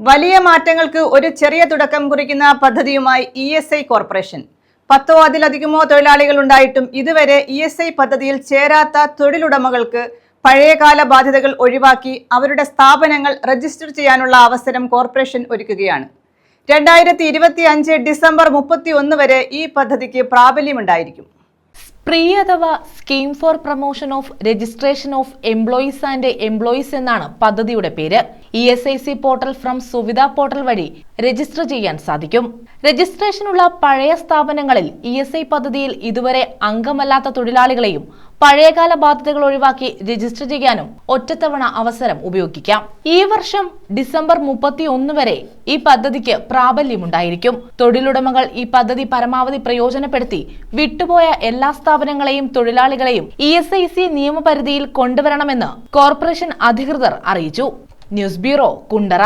വലിയ മാറ്റങ്ങൾക്ക് ഒരു ചെറിയ തുടക്കം കുറിക്കുന്ന പദ്ധതിയുമായി ഇ എസ് ഐ കോർപ്പറേഷൻ. പത്തോ അതിലധികമോ തൊഴിലാളികൾ ഉണ്ടായിട്ടും ഇതുവരെ ഇ എസ് ഐ പദ്ധതിയിൽ ചേരാത്ത തൊഴിലുടമകൾക്ക് പഴയകാല ബാധ്യതകൾ ഒഴിവാക്കി അവരുടെ സ്ഥാപനങ്ങൾ രജിസ്റ്റർ ചെയ്യാനുള്ള അവസരം കോർപ്പറേഷൻ ഒരുക്കുകയാണ്. രണ്ടായിരത്തി ഇരുപത്തി അഞ്ച് ഡിസംബർ മുപ്പത്തി ഒന്ന് വരെ ഈ പദ്ധതിക്ക് പ്രാബല്യമുണ്ടായിരിക്കും. സ്പ്രീ അഥവാ scheme for promotion of registration of employees and employees എന്നാണ് പദ്ധതിയുടെ പേര്. E S I C portal from Suvidha portal വഴി രജിസ്റ്റർ ചെയ്യാൻ സാധിക്കും. രജിസ്ട്രേഷനുള്ള പഴയ സ്ഥാപനങ്ങളിൽ ഇ എസ് ഐ പദ്ധതിയിൽ ഇതുവരെ അംഗമല്ലാത്ത തൊഴിലാളികളെയും പഴയകാല ബാധ്യതകൾ ഒഴിവാക്കി രജിസ്റ്റർ ചെയ്യാനും ഒറ്റത്തവണ അവസരം ഉപയോഗിക്കാം. ഈ വർഷം ഡിസംബർ മുപ്പത്തി ഒന്ന് വരെ ഈ പദ്ധതിക്ക് പ്രാബല്യമുണ്ടായിരിക്കും. തൊഴിലുടമകൾ ഈ പദ്ധതി പരമാവധി പ്രയോജനപ്പെടുത്തി വിട്ടുപോയ എല്ലാ സ്ഥാപനങ്ങളെയും തൊഴിലാളികളെയും ഇ എസ് ഐ സി നിയമപരിധിയിൽ കൊണ്ടുവരണമെന്ന് കോർപ്പറേഷൻ അധികൃതർ അറിയിച്ചു. News bureau Kundara.